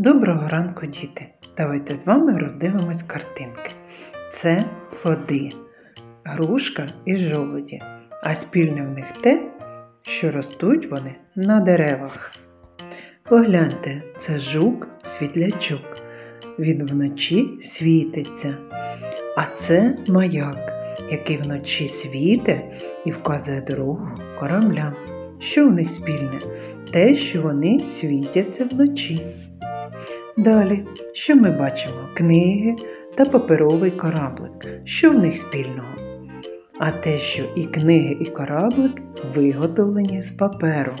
Доброго ранку, діти! Давайте з вами роздивимось картинки. Це плоди, грушка і жолуді, а спільне в них те, що ростуть вони на деревах. Погляньте, це жук світлячок. Він вночі світиться. А це маяк, який вночі світе і вказує дорогу кораблям. Що в них спільне? Те, що вони світяться вночі. Далі, що ми бачимо? Книги та паперовий кораблик. Що в них спільного? А те, що і книги, і кораблик виготовлені з паперу.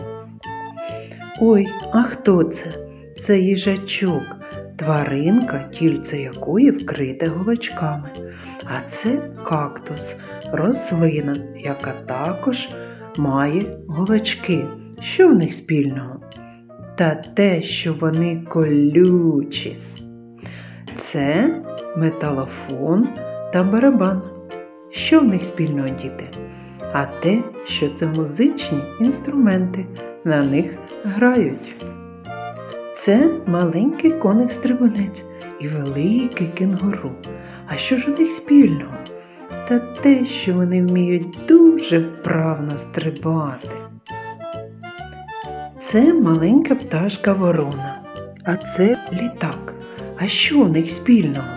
Ой, а хто це? Це їжачок, тваринка, тільце якої вкрите голочками. А це кактус, рослина, яка також має голочки. Що в них спільного? Та те, що вони колючі. Це металофон та барабан. Що в них спільного, діти? А те, що це музичні інструменти, на них грають. Це маленький коник стрибунець і великий кенгуру. А що ж у них спільного? Та те, що вони вміють дуже вправно стрибати. Це маленька пташка ворона, а це літак. А що у них спільного?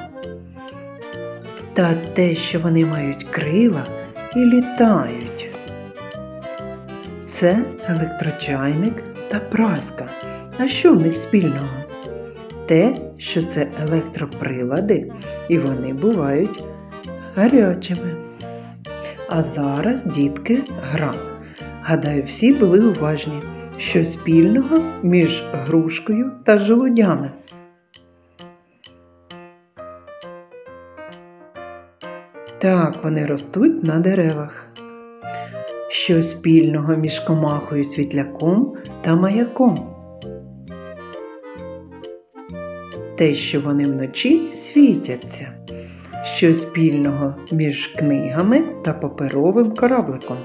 Та те, що вони мають крила і літають. Це електрочайник та праска. А що в них спільного? Те, що це електроприлади, і вони бувають гарячими. А зараз, дітки, гра. Гадаю, всі були уважні, що спільного між грушкою та жолудями. Так, вони ростуть на деревах. Що спільного між комахою світляком та маяком? Те, що вони вночі світяться. Що спільного між книгами та паперовим корабликом?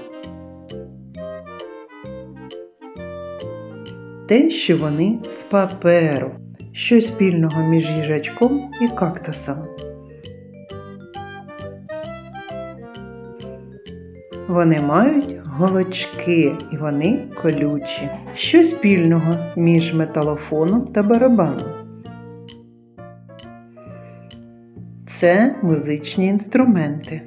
Те, що вони з паперу. Що спільного між їжачком і кактусом? Вони мають голочки і вони колючі. Що спільного між металофоном та барабаном? Це музичні інструменти.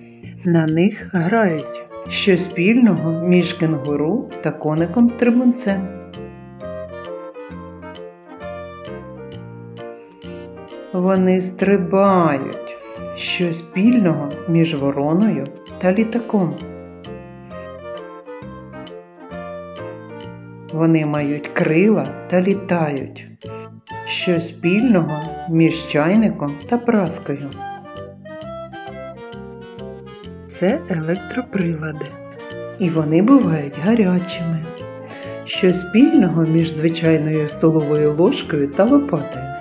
На них грають. Що спільного між кенгуру та коником стрибунцем? Вони стрибають. Що спільного між вороною та літаком? Вони мають крила та літають. Що спільного між чайником та праскою? Це електроприлади. І вони бувають гарячими. Що спільного між звичайною столовою ложкою та лопатою?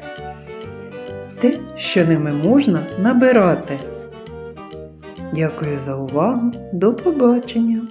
Те, що ними можна набирати. Дякую за увагу. До побачення!